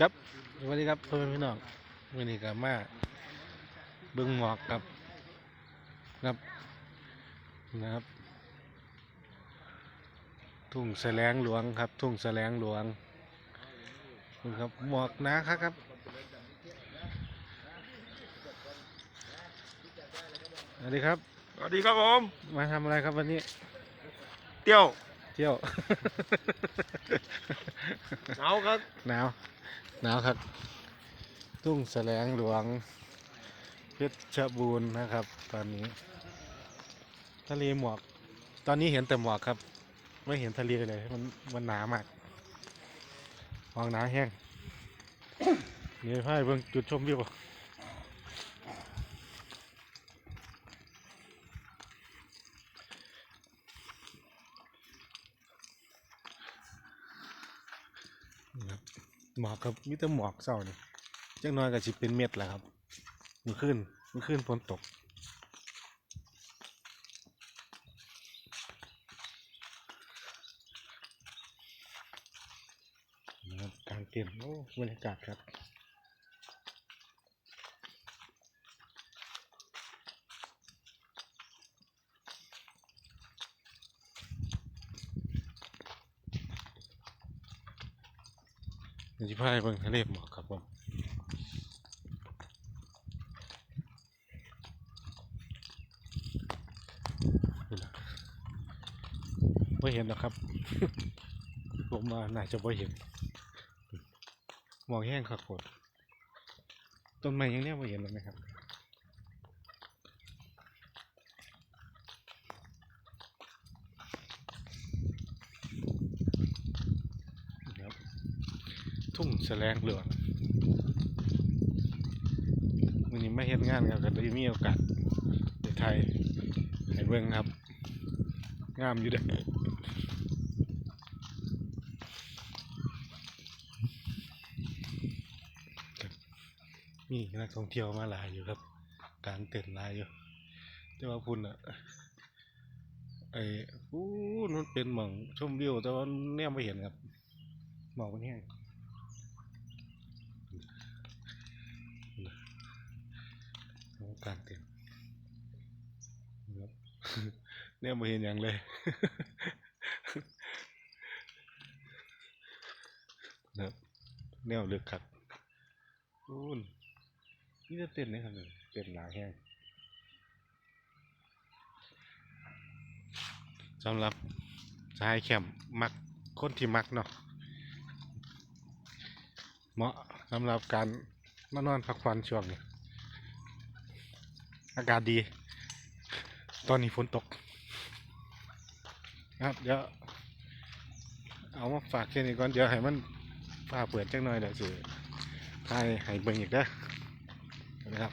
จับสวัสดีครับเพื่อนพี่น้องวันนี้ก็มาเบิ้งหมอกครับครับนะครับ ทุ่งแสลงหลวงครับ ทุ่งแสลงหลวงนี่ครับหมอกหนาครับครับสวัสดีครับสวัสดีครับผม มาทำอะไรครับวันนี้ เตี้ยว เที่ยว หนาวครับหนาว หนาวครับ ทุ่งแสลงหลวง เพชรบูรณ์นะครับ ตอนนี้ ทะเลหมอก ตอนนี้เห็นแต่หมอกครับ ไม่เห็นทะเลเลย มันมันหนามากหมอกหนาแห้งเดี๋ยวพาไปเบิ่งจุดชมวิว นะครับหมอกครับมิแต่หมอกเศร้านี่จักหน้อยก็สิเป็นเม็ดแหละครับมือขึ้นมือขึ้นฝนตก นะครับกลางเต็นท์โอ้บรรยากาศครับ เดี๋ยวจะพายเบิ่งทะเลหมอกครับผมไม่เห็นหรอกครับ ผมมาน่าจะไม่เห็น มองแห้งขับผมต้นไม้ยังเนี้ยไม่เห็นเลยไหมครับนี่ครับ ทุ่งแสลงเหลืองวันนี้ไม่เห็นงานครับก็ได้มีโอกาสไปไทยให้เบิ่งครับ งามอยู่เด้อมีนักท่องเที่ยวมาหลายอยู่ครับกลางเต็นท์หลายอยู่ แต่ว่าพุ่นอะไอ้อู้นั่นเป็นหม่องชมวิวแต่ว่าแนมไม่เห็นครับหมอกมันแห้ง กลางเต็นท์ครับแนมไม่เห็นอย่างเลยนะครับแนวเลือกขัดอู้นนี่จะเต้นนะครับเต้นหลายแห้งสำหรับชายแคมมักคนที่มักเนาะเหมาะสำหรับการมานอนพักผ่อนช่วงนี้ อากาศดี ตอนนี้ฝนตกนะครับเดี๋ยวเอามาฝากแค่นี้ก่อนเดี๋ยวให้มันฝ้าเปิดจังหน่อยเดี๋ยวสิให้ให้เบิ่งอีกเด้อนะครับ